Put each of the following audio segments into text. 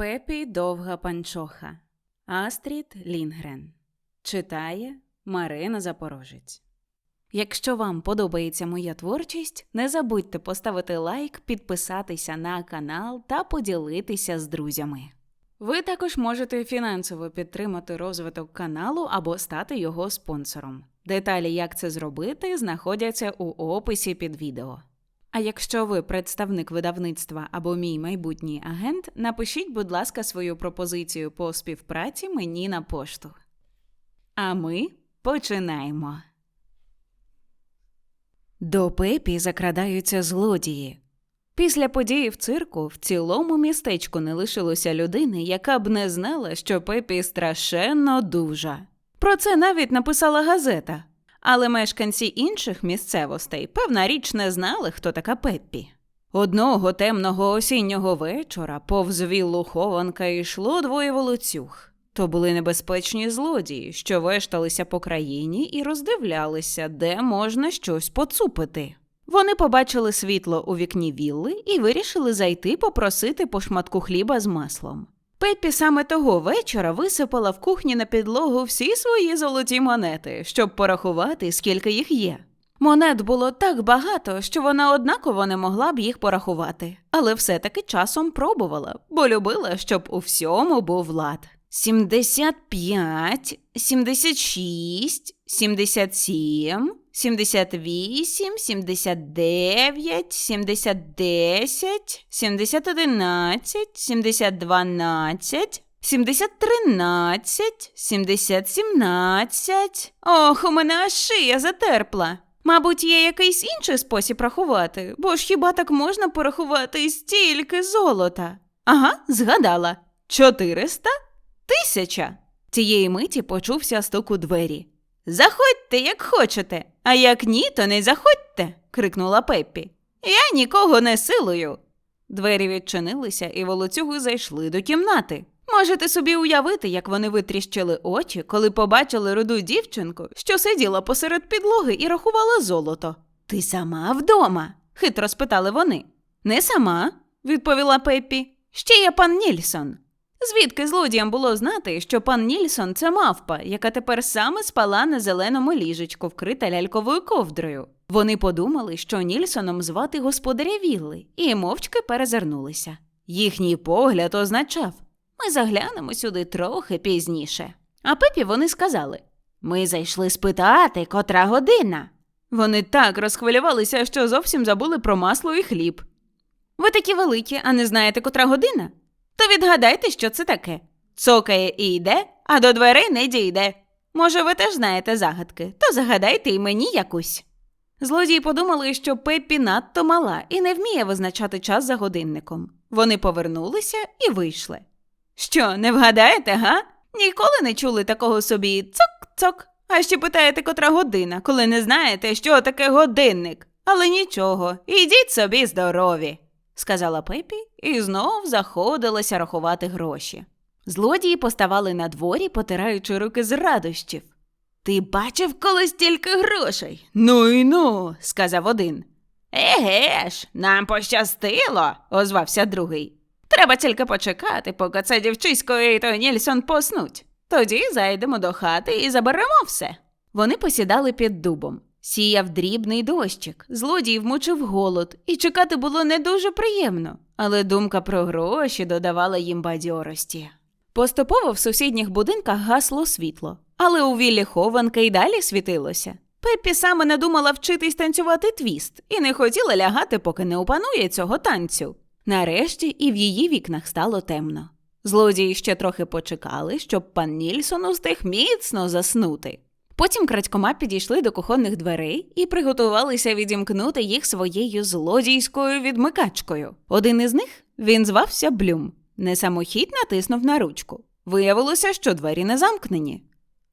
Пепі довга панчоха. Астрід Лінгрен. Читає Марина Запорожець. Якщо вам подобається моя творчість, не забудьте поставити лайк, підписатися на канал та поділитися з друзями. Ви також можете фінансово підтримати розвиток каналу або стати його спонсором. Деталі, як це зробити, знаходяться у описі під відео. А якщо ви представник видавництва або мій майбутній агент, напишіть, будь ласка, свою пропозицію по співпраці мені на пошту. А ми починаємо. До Пепі закрадаються злодії. Після події в цирку в цілому містечку не лишилося людини, яка б не знала, що Пепі страшенно дужа. Про це навіть написала газета. Але мешканці інших місцевостей, певна річ, не знали, хто така Пеппі. Одного темного осіннього вечора повз віллу хованка йшло двоє волоцюг. То були небезпечні злодії, що вешталися по країні і роздивлялися, де можна щось поцупити. Вони побачили світло у вікні вілли і вирішили зайти попросити по шматку хліба з маслом. Пеппі саме того вечора висипала в кухні на підлогу всі свої золоті монети, щоб порахувати, скільки їх є. Монет було так багато, що вона однаково не могла б їх порахувати, але все-таки часом пробувала, бо любила, щоб у всьому був лад. 75, 76, 77, 78, 79, 70, 10, 70, 11, 70, 12, 70, 13, 70, 17. Ох, у мене аж шия затерпла. Мабуть, є якийсь інший спосіб рахувати, бо ж хіба так можна порахувати стільки золота? Ага, згадала. 400? Тисяча. Цієї миті почувся стук у двері. Заходьте, як хочете, а як ні, то не заходьте, крикнула Пеппі. Я нікого не силую. Двері відчинилися, і волоцюги зайшли до кімнати. Можете собі уявити, як вони витріщили очі, коли побачили руду дівчинку, що сиділа посеред підлоги і рахувала золото. Ти сама вдома? хитро спитали вони. Не сама, відповіла Пеппі. Ще є пан Нільсон. Звідки злодіям було знати, що пан Нільсон це мавпа, яка тепер саме спала на зеленому ліжечку, вкрита ляльковою ковдрою. Вони подумали, що Нільсоном звати господаря Вілли, і мовчки перезирнулися. Їхній погляд означав ми заглянемо сюди трохи пізніше. А Пепі вони сказали Ми зайшли спитати, котра година. Вони так розхвилювалися, що зовсім забули про масло і хліб. Ви такі великі, а не знаєте, котра година? То відгадайте, що це таке. Цокає і йде, а до дверей не дійде. Може, ви теж знаєте загадки, то загадайте й мені якусь. Злодії подумали, що Пеппі надто мала і не вміє визначати час за годинником. Вони повернулися і вийшли. Що, не вгадаєте, га? Ніколи не чули такого собі цок-цок. А ще питаєте, котра година, коли не знаєте, що таке годинник. Але нічого, ідіть собі здорові сказала Пепі і знов заходилася рахувати гроші. Злодії поставали на дворі, потираючи руки з радощів. Ти бачив колись стільки грошей? Ну і ну, сказав один. Еге ж, нам пощастило, озвався другий. Треба тільки почекати, поки це дівчисько і той Нільсон поснуть. Тоді зайдемо до хати і заберемо все. Вони посідали під дубом. Сіяв дрібний дощик, злодій вмучив голод, і чекати було не дуже приємно, але думка про гроші додавала їм бадьорості. Поступово в сусідніх будинках гасло світло, але у віллі хованки й далі світилося. Пеппі саме не думала вчитись танцювати твіст і не хотіла лягати, поки не опанує цього танцю. Нарешті і в її вікнах стало темно. Злодії ще трохи почекали, щоб пан Нільсон устиг міцно заснути. Потім крадькома підійшли до кухонних дверей і приготувалися відімкнути їх своєю злодійською відмикачкою. Один із них він звався Блюм. Несамохід натиснув на ручку. Виявилося, що двері не замкнені.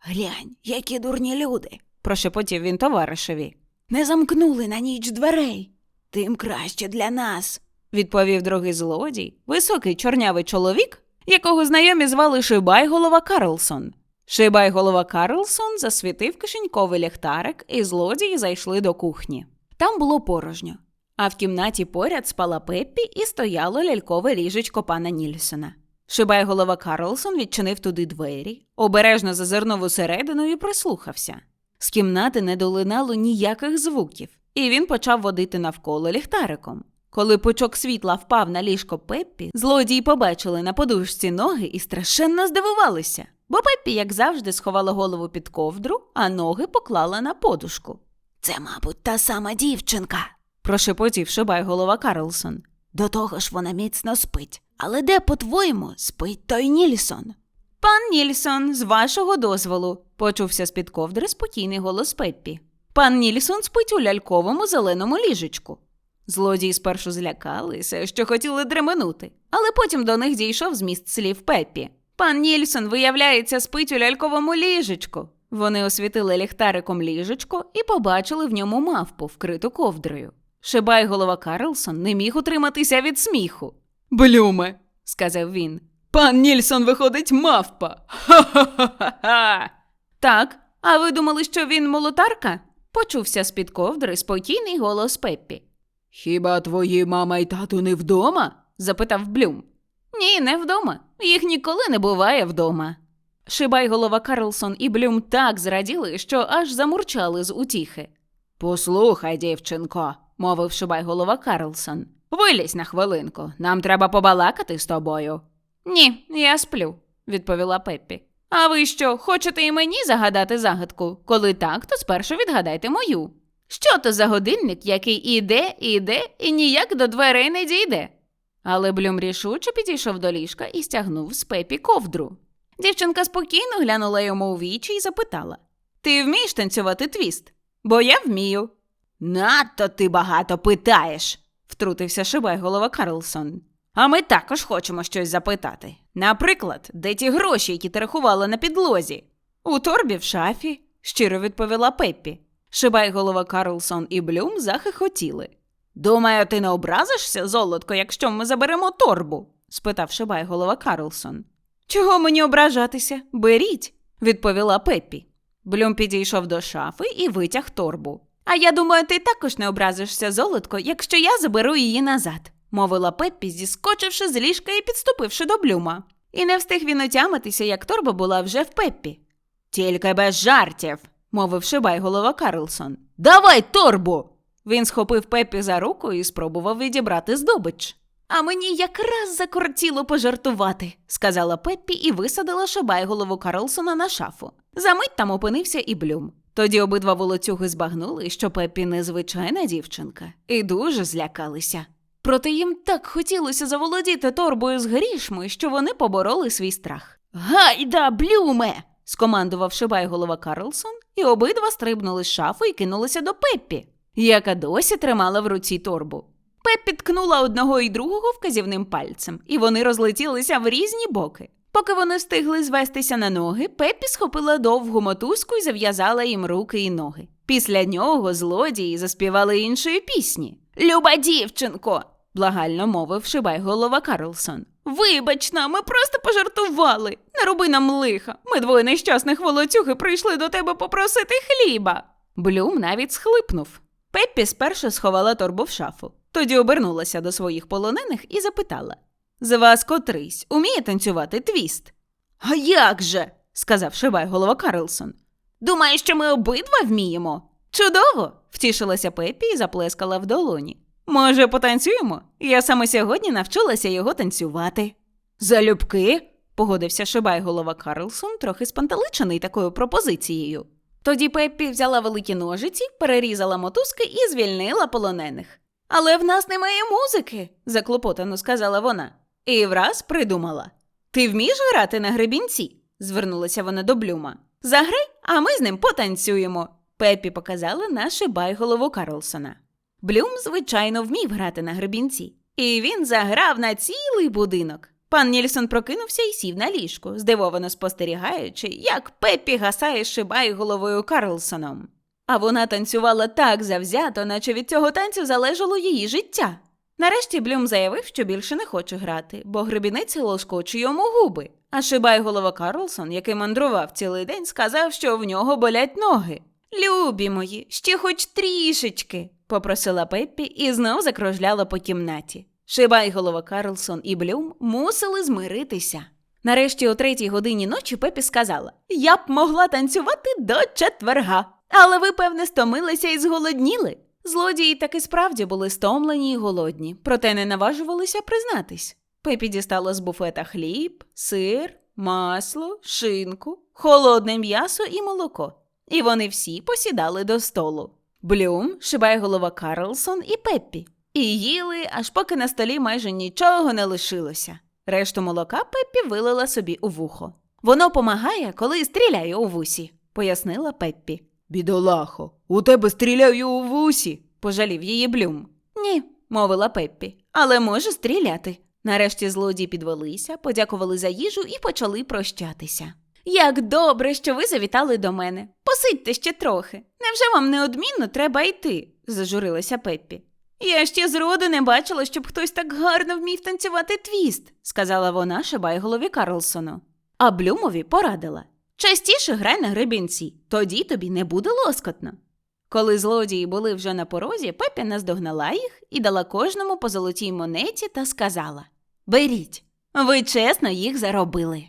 Глянь, які дурні люди, прошепотів він товаришеві. Не замкнули на ніч дверей. Тим краще для нас, відповів другий злодій, високий чорнявий чоловік, якого знайомі звали Шибай голова Карлсон. Шибай голова Карлсон засвітив кишеньковий ліхтарик, і злодії зайшли до кухні. Там було порожньо, а в кімнаті поряд спала Пеппі і стояло лялькове ліжечко пана Нільсона. Шибай голова Карлсон відчинив туди двері, обережно зазирнув усередину і прислухався. З кімнати не долинало ніяких звуків, і він почав водити навколо ліхтариком. Коли пучок світла впав на ліжко Пеппі, злодії побачили на подушці ноги і страшенно здивувалися, бо Пеппі, як завжди, сховала голову під ковдру, а ноги поклала на подушку. Це, мабуть, та сама дівчинка, прошепотів шибай голова Карлсон. До того ж вона міцно спить. Але де, по-твоєму, спить той Нільсон? Пан Нільсон, з вашого дозволу, почувся з-під ковдри спокійний голос Пеппі. Пан Нільсон спить у ляльковому зеленому ліжечку. Злодії спершу злякалися, що хотіли дременути, але потім до них дійшов зміст слів Пеппі. Пан Нільсон, виявляється, спить у ляльковому ліжечку. Вони освітили ліхтариком ліжечко і побачили в ньому мавпу, вкриту ковдрою. Шибай голова Карлсон не міг утриматися від сміху. Блюме, сказав він. Пан Нільсон виходить мавпа. Ха-ха-ха-ха. Так, а ви думали, що він молотарка? Почувся з-під ковдри спокійний голос Пеппі. Хіба твої мама й тату не вдома? запитав Блюм. Ні, не вдома. Їх ніколи не буває вдома. Шибай голова Карлсон і Блюм так зраділи, що аж замурчали з утіхи. Послухай, дівчинко, мовив шибай голова Карлсон. Вилізь на хвилинку, нам треба побалакати з тобою. Ні, я сплю, відповіла Пеппі. А ви що, хочете і мені загадати загадку? Коли так, то спершу відгадайте мою. Що то за годинник, який іде, іде і ніяк до дверей не дійде? Але Блюм рішуче підійшов до ліжка і стягнув з Пепі ковдру. Дівчинка спокійно глянула йому у вічі і запитала: Ти вмієш танцювати твіст? Бо я вмію. Надто ти багато питаєш, втрутився шибай голова Карлсон. А ми також хочемо щось запитати. Наприклад, де ті гроші, які ти рахувала на підлозі? У торбі в шафі, щиро відповіла Пеппі. Шибай голова Карлсон і Блюм захихотіли. Думаю, ти не образишся, золотко, якщо ми заберемо торбу? спитав Шибай голова Карлсон. Чого мені ображатися? Беріть, відповіла Пеппі. Блюм підійшов до шафи і витяг торбу. А я думаю, ти також не образишся, золотко, якщо я заберу її назад, мовила Пеппі, зіскочивши з ліжка і підступивши до Блюма. І не встиг він отямитися, як торба була вже в Пеппі. Тільки без жартів, мовив шибай голова Карлсон. Давай торбу. Він схопив Пеппі за руку і спробував відібрати здобич. А мені якраз закортіло пожартувати, сказала Пеппі і висадила шибай голову Карлсона на шафу. Замить там опинився і Блюм. Тоді обидва волоцюги збагнули, що Пеппі незвичайна дівчинка, і дуже злякалися. Проте їм так хотілося заволодіти торбою з грішми, що вони побороли свій страх. Гайда, Блюме! скомандував шибай голова Карлсон, і обидва стрибнули з шафи і кинулися до Пеппі, яка досі тримала в руці торбу. Пеппі ткнула одного і другого вказівним пальцем, і вони розлетілися в різні боки. Поки вони встигли звестися на ноги, Пеппі схопила довгу мотузку і зав'язала їм руки і ноги. Після нього злодії заспівали іншої пісні. Люба дівчинко, благально мовив шибай голова Карлсон. Вибач нам, ми просто пожартували. Не роби нам лиха. Ми двоє нещасних волоцюги прийшли до тебе попросити хліба. Блюм навіть схлипнув. Пеппі спершу сховала торбу в шафу, тоді обернулася до своїх полонених і запитала: З вас котрийсь уміє танцювати твіст? А як же? сказав шибай голова Карлсон. Думаєш, що ми обидва вміємо? Чудово! втішилася Пеппі і заплескала в долоні. Може, потанцюємо? Я саме сьогодні навчилася його танцювати. Залюбки, погодився шибай голова Карлсон, трохи спантеличений такою пропозицією. Тоді Пеппі взяла великі ножиці, перерізала мотузки і звільнила полонених. Але в нас немає музики, заклопотано сказала вона. І враз придумала. Ти вмієш грати на гребінці? звернулася вона до Блюма. Заграй, а ми з ним потанцюємо. Пеппі показала на шибай голову Карлсона. Блюм, звичайно, вмів грати на гребінці, і він заграв на цілий будинок. Пан Нільсон прокинувся і сів на ліжку, здивовано спостерігаючи, як Пеппі гасає шибай головою Карлсоном. А вона танцювала так завзято, наче від цього танцю залежало її життя. Нарешті Блюм заявив, що більше не хоче грати, бо гребінець лоскоче йому губи. А шибай голова Карлсон, який мандрував цілий день, сказав, що в нього болять ноги. Любі мої, ще хоч трішечки, попросила Пеппі і знов закружляла по кімнаті. Шибайголова Карлсон і Блюм мусили змиритися. Нарешті о третій годині ночі Пепі сказала: Я б могла танцювати до четверга. Але ви, певне, стомилися і зголодніли. Злодії таки справді були стомлені і голодні, проте не наважувалися признатись. Пепі дістала з буфета хліб, сир, масло, шинку, холодне м'ясо і молоко. І вони всі посідали до столу. Блюм, шибайголова Карлсон і Пеппі. І їли, аж поки на столі майже нічого не лишилося. Решту молока Пеппі вилила собі у вухо. Воно помагає, коли стріляє у вусі, пояснила Пеппі. Бідолахо, у тебе стріляю у вусі, пожалів її Блюм. Ні, мовила Пеппі, але може стріляти. Нарешті злодії підвелися, подякували за їжу і почали прощатися. Як добре, що ви завітали до мене. Посидьте ще трохи. Невже вам неодмінно треба йти? зажурилася Пеппі. Я ще зроду не бачила, щоб хтось так гарно вмів танцювати твіст, сказала вона шибайголові Карлсону. А Блюмові порадила частіше грай на гребінці, тоді тобі не буде лоскотно. Коли злодії були вже на порозі, Пепі наздогнала їх і дала кожному по золотій монеті та сказала Беріть, ви чесно їх заробили.